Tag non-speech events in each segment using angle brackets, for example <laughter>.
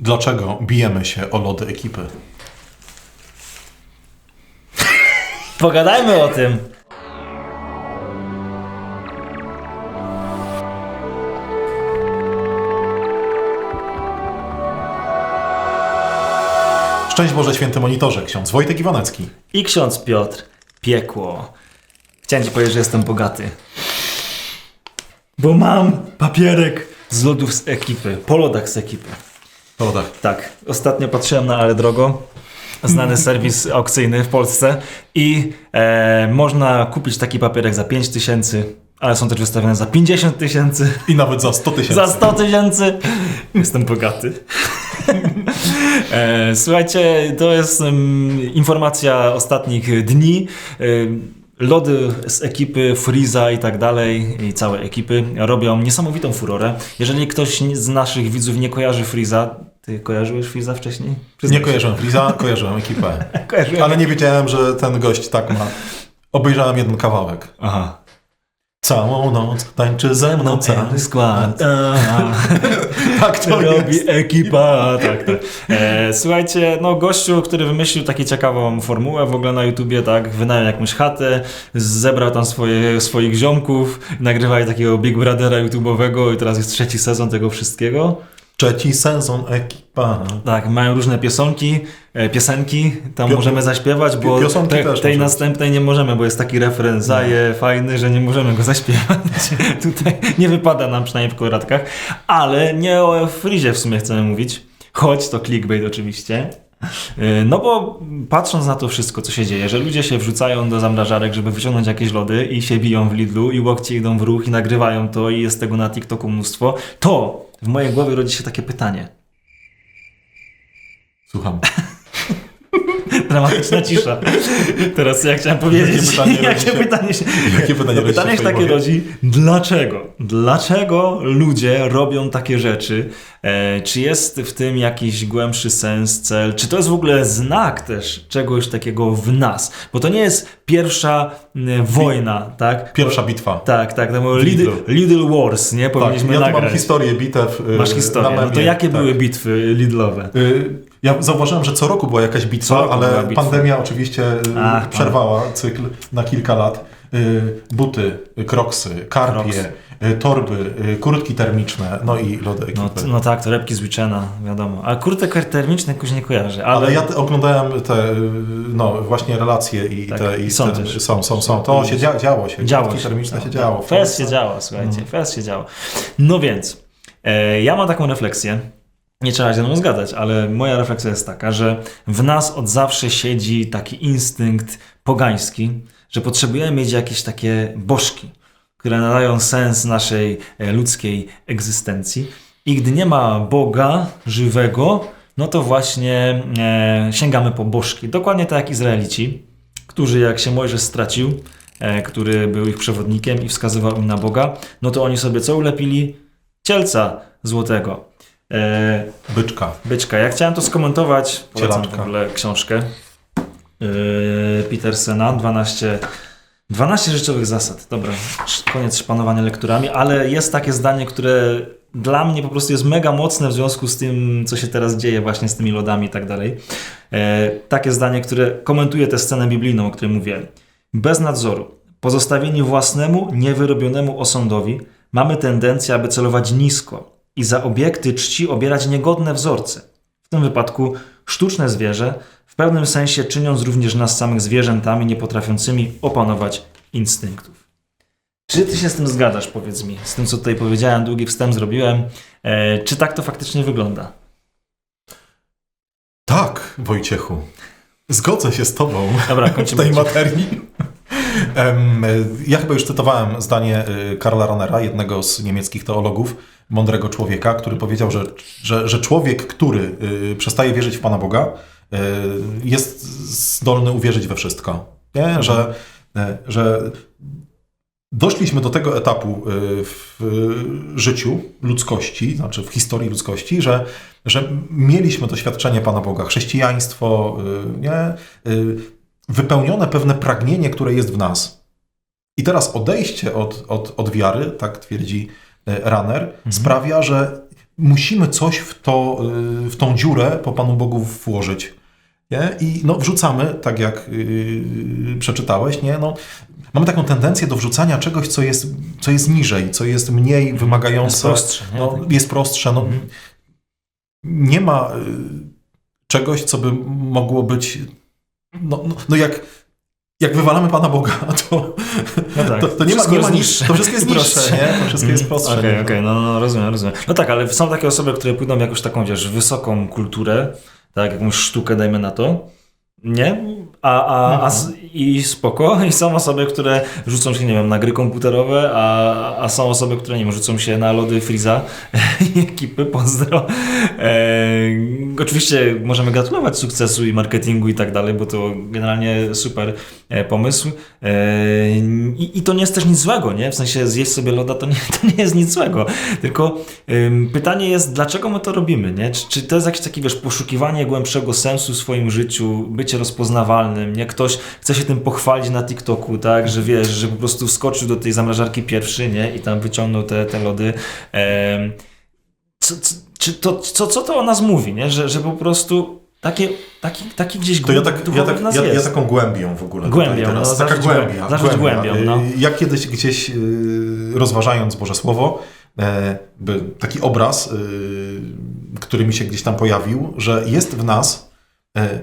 Dlaczego bijemy się o lody ekipy? Pogadajmy o tym. Szczęść Boże Święty Monitorze, ksiądz Wojtek Iwanecki. I ksiądz Piotr. Piekło. Chciałem ci powiedzieć, że jestem bogaty. Bo mam papierek z lodów z ekipy. Po lodach z ekipy. O lodach. Tak, ostatnio patrzyłem na Ale Drogo, znany <laughs> serwis aukcyjny w Polsce i e, można kupić taki papierek za 5 tysięcy, ale są też wystawione za 50 tysięcy, I nawet za 100 tysięcy. <laughs> za 100 tysięcy. Jestem bogaty. <laughs> e, słuchajcie, to jest em, informacja ostatnich dni. E, Lody z ekipy Freeza i tak dalej, i całej ekipy robią niesamowitą furorę. Jeżeli ktoś z naszych widzów nie kojarzy Freeza, ty kojarzyłeś Freeza wcześniej? Nie Przyznaj kojarzyłem Friza, kojarzyłem ekipę. <laughs> Kojarzyłem. Ale nie wiedziałem, że ten gość tak ma. Obejrzałem jeden kawałek. Aha. Całą noc tańczy ze mną cały skład. <laughs> Tak to robi jest. ekipa. Tak, tak. E, słuchajcie, no gościu, który wymyślił taką ciekawą formułę w ogóle na YouTubie, tak, wynajął jakąś chatę, zebrał tam swoje, swoich ziomków, nagrywali takiego Big Brothera YouTube'owego i teraz jest trzeci sezon tego wszystkiego. Trzeci sezon ekipa. Tak, mają różne piosenki, e, piosenki, tam Pio- możemy zaśpiewać, bo te, tej następnej nie możemy, bo jest taki refren zaje fajny, że nie możemy go <laughs> zaśpiewać. <laughs> Tutaj nie wypada nam przynajmniej w koloratkach, ale nie o Frizie w sumie chcemy mówić, choć to clickbait oczywiście. E, No bo patrząc na to wszystko, co się dzieje, że ludzie się wrzucają do zamrażarek, żeby wyciągnąć jakieś lody i się biją w Lidlu i łokcie idą w ruch i nagrywają to i jest tego na TikToku mnóstwo, to w mojej głowie rodzi się takie pytanie. Słucham. <laughs> Dramatyczna cisza. Teraz ja chciałem powiedzieć, Jakie pytanie <laughs> jakie pytanie się, jakie pytanie pytanie się takie rodzi, dlaczego? Dlaczego ludzie robią takie rzeczy? E, czy jest w tym jakiś głębszy sens, cel? Czy to jest w ogóle znak też czegoś takiego w nas? Bo to nie jest pierwsza wojna, tak? Pierwsza bitwa. Tak, tak, W Lidl. Lidl Wars, nie? Tak, Powinniśmy ja tu mam nagrać. historię bitew. y, Masz historię. No to jakie tak. były bitwy Lidlowe? Y, Ja zauważyłem, że co roku była jakaś bitwa, ale była bitwa. pandemia oczywiście y, Ach, przerwała cykl na kilka lat. Y, Buty, y, kroksy, karpie, y, torby, kurtki termiczne, no i lody ekipy. No, no tak, torebki z Wichena, wiadomo. A kurtek termiczny jakoś nie kojarzy. Ale, Ale ja oglądałem te, no właśnie relacje i Tak, te... i są te, też. Są, są, są. To się dzia, działo się. Działo Kurtki się. termiczne No, się działo. Fest się działo, słuchajcie, fest się działo. No więc, e, ja mam taką refleksję, nie trzeba się ze mną zgadzać, ale moja refleksja jest taka, że w nas od zawsze siedzi taki instynkt pogański, że potrzebujemy mieć jakieś takie bożki, które nadają sens naszej e, ludzkiej egzystencji. I gdy nie ma Boga żywego, no to właśnie e, sięgamy po bożki. Dokładnie tak jak Izraelici, którzy jak się Mojżesz stracił, e, który był ich przewodnikiem i wskazywał im na Boga, no to oni sobie co ulepili? Cielca złotego. E, Byczka. byczka. Ja chciałem to skomentować, polecam w Cielaczka. ogóle książkę Petersena, 12, 12 rzeczowych zasad. Dobra, koniec szpanowania lekturami, ale jest takie zdanie, które dla mnie po prostu jest mega mocne w związku z tym, co się teraz dzieje właśnie z tymi lodami i tak dalej. E, takie zdanie, które komentuje tę scenę biblijną, o której mówiłem. Bez nadzoru, pozostawieni własnemu, niewyrobionemu osądowi, mamy tendencję, aby celować nisko i za obiekty czci obierać niegodne wzorce. W tym wypadku sztuczne zwierzę, pewnym sensie czyniąc również nas samych zwierzętami niepotrafiącymi opanować instynktów. Czy ty się z tym zgadzasz, powiedz mi, z tym, co tutaj powiedziałem, długi wstęp zrobiłem, e, czy tak to faktycznie wygląda? Tak, Wojciechu. Zgodzę się z tobą. Dobra, <laughs> w tej materii. Ja chyba już cytowałem zdanie y, Karla Ranera, jednego z niemieckich teologów, mądrego człowieka, który powiedział, że, że, że człowiek, który y, przestaje wierzyć w Pana Boga, jest zdolny uwierzyć we wszystko. Nie? Że, y, że doszliśmy do tego etapu y, w y, życiu ludzkości, znaczy w historii ludzkości, że, że mieliśmy doświadczenie Pana Boga, chrześcijaństwo, y, nie? Y, wypełnione pewne pragnienie, które jest w nas. I teraz odejście od, od, od wiary, tak twierdzi e, Runner, sprawia, że musimy coś w, to, y, w tą dziurę po Panu Bogu włożyć. Nie? I no, wrzucamy, tak jak yy, przeczytałeś, nie? No, mamy taką tendencję do wrzucania czegoś, co jest, co jest niżej, co jest mniej wymagające. Jest prostsze, nie? No, jest prostsze. No, Mhm. Nie ma y, czegoś, co by mogło być. No, no, no jak, jak wywalamy Pana Boga, <laughs> to, No tak. to, to nie ma, nie ma niższe. To wszystko jest <laughs> niższe, nie? To wszystko jest Mhm. prostsze. Okej, nie? okej, no, no rozumiem, rozumiem. No tak, ale są takie osoby, które pójdą w jakąś taką, wiesz, wysoką kulturę, tak, jakąś sztukę, dajmy na to, nie? A, a, a, s- I spoko. I są osoby, które rzucą się, nie wiem, na gry komputerowe, a, a są osoby, które, nie wiem, rzucą się na lody Freeza <laughs> i ekipy, pozdro. E, oczywiście możemy gratulować sukcesu i marketingu i tak dalej, bo to generalnie super e, pomysł. E, i, I to nie jest też nic złego, nie? W sensie zjeść sobie loda to nie, <laughs> to nie jest nic złego. Tylko ym, pytanie jest, dlaczego my to robimy, nie? Czy, czy to jest jakieś takie, wiesz, poszukiwanie głębszego sensu w swoim życiu, bycie rozpoznawalnym, nie? Ktoś chce się tym pochwalić na TikToku, tak? Że wiesz, że po prostu wskoczył do tej zamrażarki pierwszy, nie? I tam wyciągnął te, te lody. Co, czy to, co, co to o nas mówi, nie? Że, że po prostu takie, taki, taki gdzieś To ja, tak, ja, tak, ja, ja taką głębią w ogóle. Głębią, teraz. no, taka zacząć głębia. głę- zacząć głębią, no. Y, Ja kiedyś gdzieś y, rozważając Boże Słowo, e, taki obraz, y, który mi się gdzieś tam pojawił, że jest w nas e,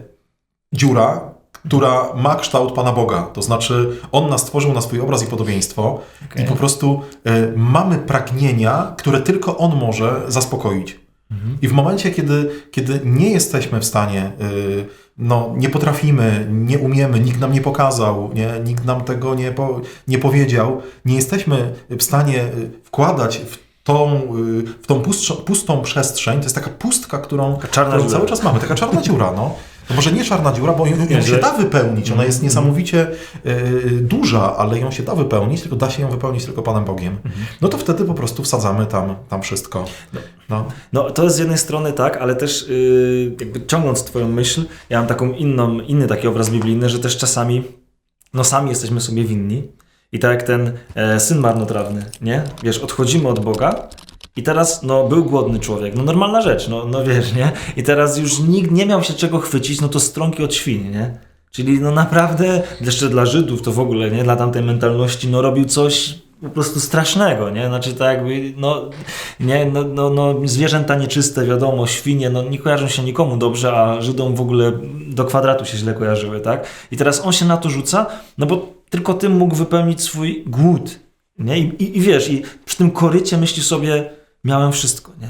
dziura, która ma kształt Pana Boga. To znaczy, On nas stworzył na swój obraz i podobieństwo Okej. i po prostu e, mamy pragnienia, które tylko On może zaspokoić. Mhm. I w momencie, kiedy, kiedy nie jesteśmy w stanie, y, no, nie potrafimy, nie umiemy, nikt nam nie pokazał, nie, nikt nam tego nie, po, nie powiedział, nie jesteśmy w stanie y, wkładać w tą, y, w tą pustą, pustą przestrzeń, to jest taka pustka, którą, którą cały czas mamy, taka czarna dziura, no. <laughs> To może nie czarna dziura, bo ją, ją się da wypełnić, ona jest Mhm. niesamowicie y, duża, ale ją się da wypełnić, tylko da się ją wypełnić tylko Panem Bogiem. Mhm. No to wtedy po prostu wsadzamy tam, tam wszystko. No. No to jest z jednej strony tak, ale też yy, jakby ciągnąc twoją myśl, ja mam taką inną, inny taki obraz biblijny, że też czasami no sami jesteśmy sobie winni i tak jak ten e, syn marnotrawny, nie? Wiesz, odchodzimy od Boga i teraz no był głodny człowiek, no normalna rzecz, no, no wiesz, nie? I teraz już nikt nie miał się czego chwycić, no to stronki od świni, nie? Czyli no naprawdę, jeszcze dla Żydów to w ogóle, nie? Dla tamtej mentalności, no robił coś po prostu strasznego, nie? Znaczy tak jakby, no, nie, no, no, no zwierzęta nieczyste, wiadomo, świnie, no nie kojarzą się nikomu dobrze, a Żydom w ogóle do kwadratu się źle kojarzyły, tak? I teraz on się na to rzuca, no bo tylko tym mógł wypełnić swój głód, nie? I, i, i wiesz, i przy tym korycie myśli sobie, miałem wszystko, nie?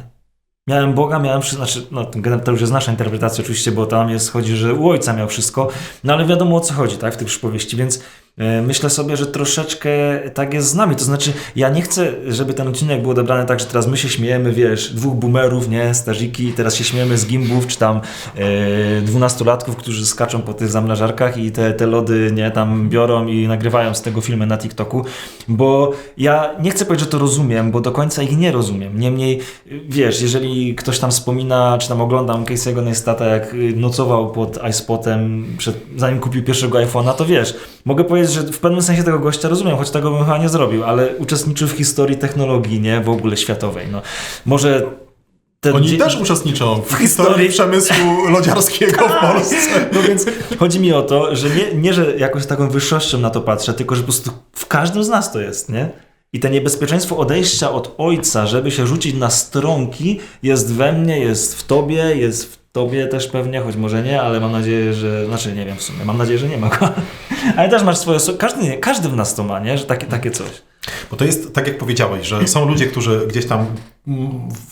Miałem Boga, miałem wszystko, znaczy, no to już jest nasza interpretacja oczywiście, bo tam jest, chodzi, że u ojca miał wszystko, no ale wiadomo o co chodzi, tak, w tej przypowieści, więc myślę sobie, że troszeczkę tak jest z nami, to znaczy ja nie chcę, żeby ten odcinek był odebrany tak, że teraz my się śmiejemy, wiesz, dwóch boomerów, nie, starziki, teraz się śmiejemy z gimbów, czy tam e, dwunastolatków, którzy skaczą po tych zamrażarkach i te, te lody, nie, tam biorą i nagrywają z tego filmy na TikToku, bo ja nie chcę powiedzieć, że to rozumiem, bo do końca ich nie rozumiem, niemniej, wiesz, jeżeli ktoś tam wspomina, czy tam oglądam Casey'ego Neistata, jak y, nocował pod iSpotem, przed, zanim kupił pierwszego iPhone'a, to wiesz, mogę powiedzieć, że w pewnym sensie tego gościa rozumiem, choć tego bym chyba nie zrobił, ale uczestniczył w historii technologii, nie, w ogóle światowej, no. Może ten Oni dzie- też uczestniczą w historii- historii przemysłu <laughs> lodziarskiego w Polsce. no więc chodzi mi o to, że nie, nie, że jakoś taką wyższością na to patrzę, tylko że po prostu w każdym z nas to jest, nie? I to niebezpieczeństwo odejścia od ojca, żeby się rzucić na stronki, jest we mnie, jest w tobie, jest w tobie też pewnie, choć może nie, ale mam nadzieję, że. Znaczy nie wiem w sumie, mam nadzieję, że nie ma go. Ale też masz swoje. Każdy, każdy w nas to ma, nie? Że takie, takie coś. Bo to jest tak, jak powiedziałeś, że są ludzie, którzy gdzieś tam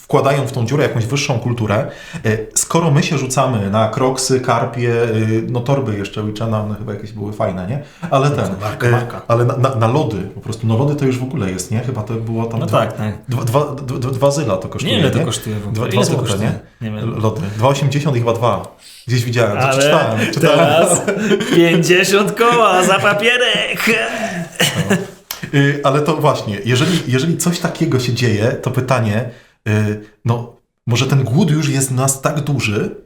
wkładają w tą dziurę jakąś wyższą kulturę. E, Skoro my się rzucamy na kroksy, karpie, y, no torby jeszcze Wichena, no chyba jakieś były fajne, nie? Ale ten, marka, e, marka. ale na, na, na lody, po prostu, no lody to już w ogóle jest, nie? Chyba to było tam No dwa, tak, tak. dwa, dwa, dwa, dwa zyla to kosztuje, Nie ile to nie? kosztuje w ogóle? Dwa, dwa złote, nie? Nie wiem. Lody. 2,80 i chyba dwa. Gdzieś widziałem, Ale czytałem. czytałem. teraz 50 koła za papierek! Y, Ale to właśnie, jeżeli, jeżeli coś takiego się dzieje, to pytanie, y, no może ten głód już jest w nas tak duży,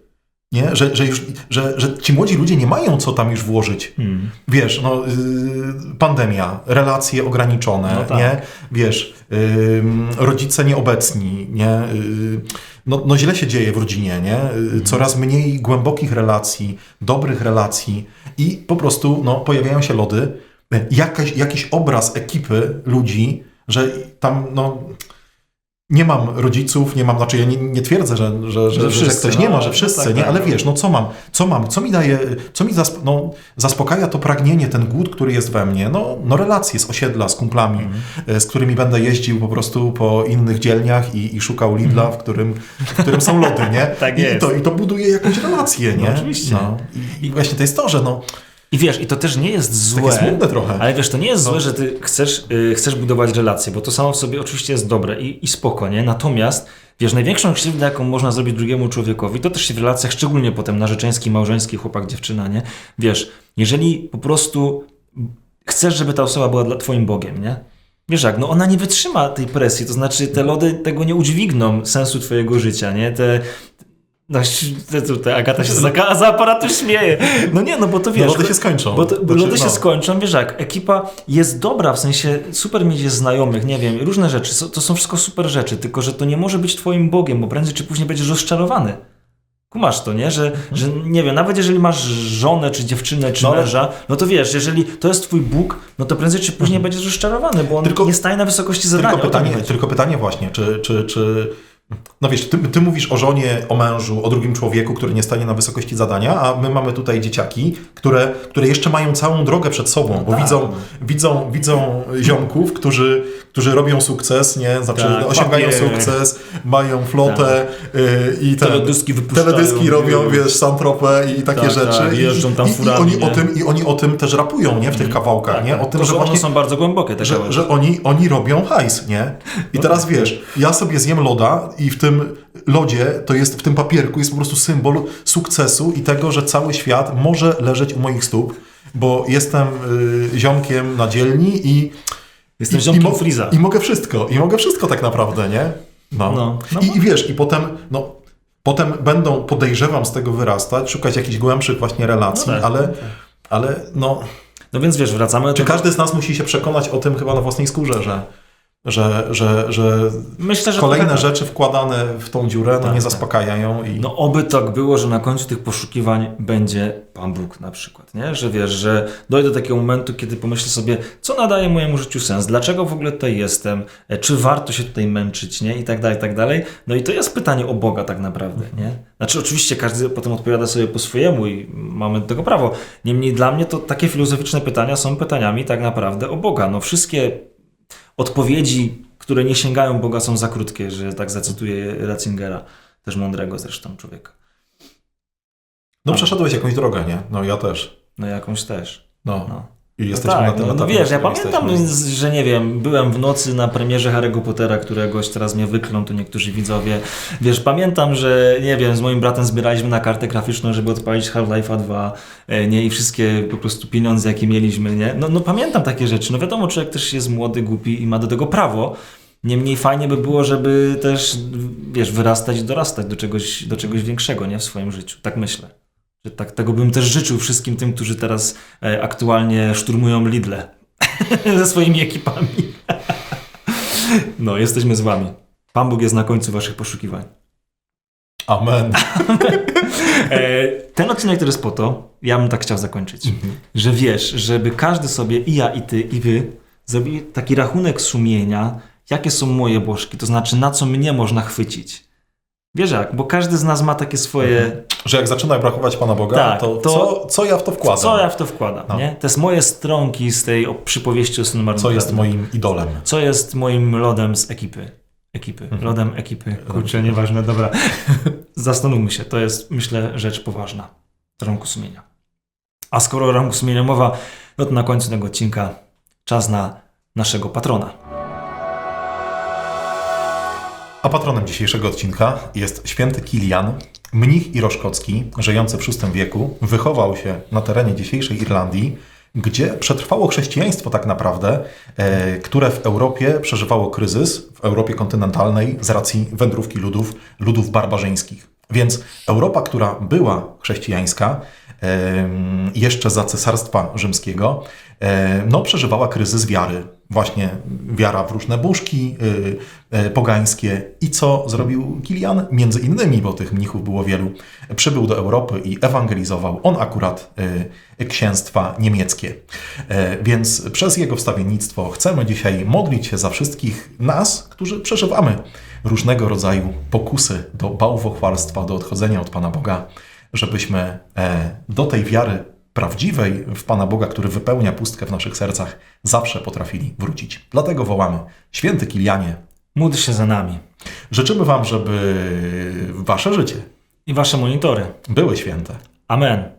Nie? Że, że, już, że, że ci młodzi ludzie nie mają co tam już włożyć. Hmm. Wiesz, no, yy, pandemia, relacje ograniczone, No tak. nie? Wiesz, yy, rodzice nieobecni, nie? Yy, no, no źle się dzieje w rodzinie, nie? Yy, Coraz mniej głębokich relacji, dobrych relacji i po prostu no, pojawiają się lody. Jakaś, jakiś obraz ekipy ludzi, że tam no, nie mam rodziców, nie mam, znaczy ja nie, nie twierdzę, że, że, że, Że że, wszyscy, ktoś no, nie ma, że no wszyscy, tak, nie, tak, ale no. wiesz, no co mam, co mam, co mi daje, co mi zasp- no, zaspokaja to pragnienie, ten głód, który jest we mnie, no, no relacje z osiedla, z kumplami, e, z którymi będę jeździł po prostu po innych dzielniach i, i szukał Lidla, w którym, w którym są lody, nie? <laughs> Tak I, jest. I, to, I to buduje jakąś relację, nie? No, oczywiście. No. I, I właśnie to jest to, że no, I wiesz, i to też nie jest takie złe. smutne trochę. Ale wiesz, to nie jest No. złe, że ty chcesz, y, chcesz budować relacje, bo to samo w sobie oczywiście jest dobre i, i spoko, nie? Natomiast, wiesz, największą krzywdę, jaką można zrobić drugiemu człowiekowi, to też się w relacjach, szczególnie potem narzeczeński, małżeński, chłopak, dziewczyna, nie? Wiesz, jeżeli po prostu chcesz, żeby ta osoba była dla twoim Bogiem, nie? Wiesz jak, no ona nie wytrzyma tej presji, to znaczy te lody tego nie udźwigną sensu twojego życia, nie? Te... No, tutaj Agata się za, za aparatu śmieje. No nie, no bo to wiesz... no, lody się skończą. Bo, to, bo Znaczy, lody się no. skończą, wiesz jak, ekipa jest dobra, w sensie super mieć jest znajomych, nie wiem, różne rzeczy, to są wszystko super rzeczy, tylko że to nie może być twoim Bogiem, bo prędzej czy później będziesz rozczarowany. Kumasz to, nie? Że, że nie wiem, nawet jeżeli masz żonę, czy dziewczynę, czy No męża, no to wiesz, jeżeli to jest twój Bóg, no to prędzej czy później będziesz rozczarowany, bo on Tylko- nie staje na wysokości zadania. Tylko pytanie, tylko pytanie właśnie, czy, czy, czy no wiesz, ty, ty mówisz o żonie, o mężu, o drugim człowieku, który nie stanie na wysokości zadania, a my mamy tutaj dzieciaki, które, które jeszcze mają całą drogę przed sobą, bo tak. widzą, widzą, widzą ziomków, którzy, którzy robią sukces, nie? Znaczy Tak, osiągają papier. sukces, mają flotę y, i ten, Teledyski wypuszczają. teledyski robią, wiesz, santropę i takie Tak, rzeczy. tak, I- jeżdżą tam i, i, furami, oni nie? o tym, I oni o tym też rapują, nie? W tych kawałkach, Tak, nie? tak. O tym, To, że one właśnie są bardzo głębokie te że, że oni, oni robią hajs, nie? I teraz wiesz, ja sobie zjem loda i w tym lodzie, to jest w tym papierku jest po prostu symbol sukcesu i tego, że cały świat może leżeć u moich stóp, bo jestem y, ziomkiem na dzielni i Jestem i, ziomkiem i, Freeza. I mogę wszystko, i mogę wszystko tak naprawdę, nie? No. No. No. I, I wiesz, i potem, no, potem będą, podejrzewam, z tego wyrastać, szukać jakichś głębszych właśnie relacji, No tak, ale, ale no, No więc wiesz, wracamy do czy tego. każdy z nas musi się przekonać o tym chyba na własnej skórze, że, że, że, że Myślę, że kolejne trochę- rzeczy wkładane w tą dziurę no, Tak, nie tak. zaspokajają i No oby tak było, że na końcu tych poszukiwań będzie Pan Bóg na przykład, nie? Że wiesz, że dojdę do takiego momentu, kiedy pomyślę sobie, co nadaje mojemu życiu sens, dlaczego w ogóle tutaj jestem, e, czy warto się tutaj męczyć, nie? I tak dalej, i tak dalej. No i to jest pytanie o Boga tak naprawdę, nie? Znaczy oczywiście każdy potem odpowiada sobie po swojemu i mamy do tego prawo. Niemniej dla mnie to takie filozoficzne pytania są pytaniami tak naprawdę o Boga. No wszystkie odpowiedzi, które nie sięgają Boga są za krótkie, że tak zacytuję Ratzingera, też mądrego zresztą człowieka. no przeszedłeś jakąś drogę, nie? No ja też. No jakąś też. No. No. I jesteśmy no tak, na tym no, no etapie, wiesz, na ja pamiętam, jesteśmy. z- że nie wiem, byłem w nocy na premierze Harry'ego Pottera, któregoś teraz mnie wyklą tu niektórzy widzowie. Wiesz, pamiętam, że nie wiem, z moim bratem zbieraliśmy na kartę graficzną, żeby odpalić Half-Life'a 2, e, nie, i wszystkie po prostu pieniądze, jakie mieliśmy, nie? No, no pamiętam takie rzeczy. No wiadomo, człowiek też jest młody, głupi i ma do tego prawo. Niemniej fajnie by było, żeby też, wiesz, wyrastać i dorastać do czegoś, do czegoś większego, nie? W swoim życiu. Tak myślę. Że tak, tego bym też życzył wszystkim tym, którzy teraz e, aktualnie szturmują Lidle <laughs> ze swoimi ekipami. <laughs> no, jesteśmy z wami. Pan Bóg jest na końcu waszych poszukiwań. Amen. <laughs> E, ten odcinek, jest po to, ja bym tak chciał zakończyć, że wiesz, żeby każdy sobie, i ja, i ty, i wy, zrobili taki rachunek sumienia, jakie są moje bożki, to znaczy na co mnie można chwycić. Wiesz jak, bo każdy z nas ma takie swoje... Że jak zaczyna brakować Pana Boga, Tak, to, to- co, co ja w to wkładam? Co ja w to wkładam, No. nie? To jest moje stronki z tej przypowieści o synu Co marnotrawnym. jest moim idolem? Co jest moim lodem z ekipy? Ekipy. Mhm. Lodem ekipy. Kurczę, nieważne, dobra. <laughs> Zastanówmy się, to jest, myślę, rzecz poważna. Rąku sumienia. A skoro o sumienia mowa, no to na końcu tego odcinka czas na naszego patrona. A patronem dzisiejszego odcinka jest święty Kilian, mnich iroszkocki, żyjący w VI wieku, wychował się na terenie dzisiejszej Irlandii, gdzie przetrwało chrześcijaństwo tak naprawdę, e, które w Europie przeżywało kryzys, w Europie kontynentalnej z racji wędrówki ludów, ludów barbarzyńskich. Więc Europa, która była chrześcijańska, jeszcze za cesarstwa rzymskiego, no, przeżywała kryzys wiary. Właśnie wiara w różne bożki y, y, pogańskie. I co zrobił Kilian? Między innymi, bo tych mnichów było wielu, przybył do Europy i ewangelizował. On akurat y, księstwa niemieckie. E, Więc przez jego wstawiennictwo chcemy dzisiaj modlić się za wszystkich nas, którzy przeżywamy różnego rodzaju pokusy do bałwochwalstwa, do odchodzenia od Pana Boga, żebyśmy e, do tej wiary prawdziwej w Pana Boga, który wypełnia pustkę w naszych sercach, zawsze potrafili wrócić. Dlatego wołamy, święty Kilianie, Módl się za nami. życzymy Wam, żeby Wasze życie I wasze monitory. były święte. Amen.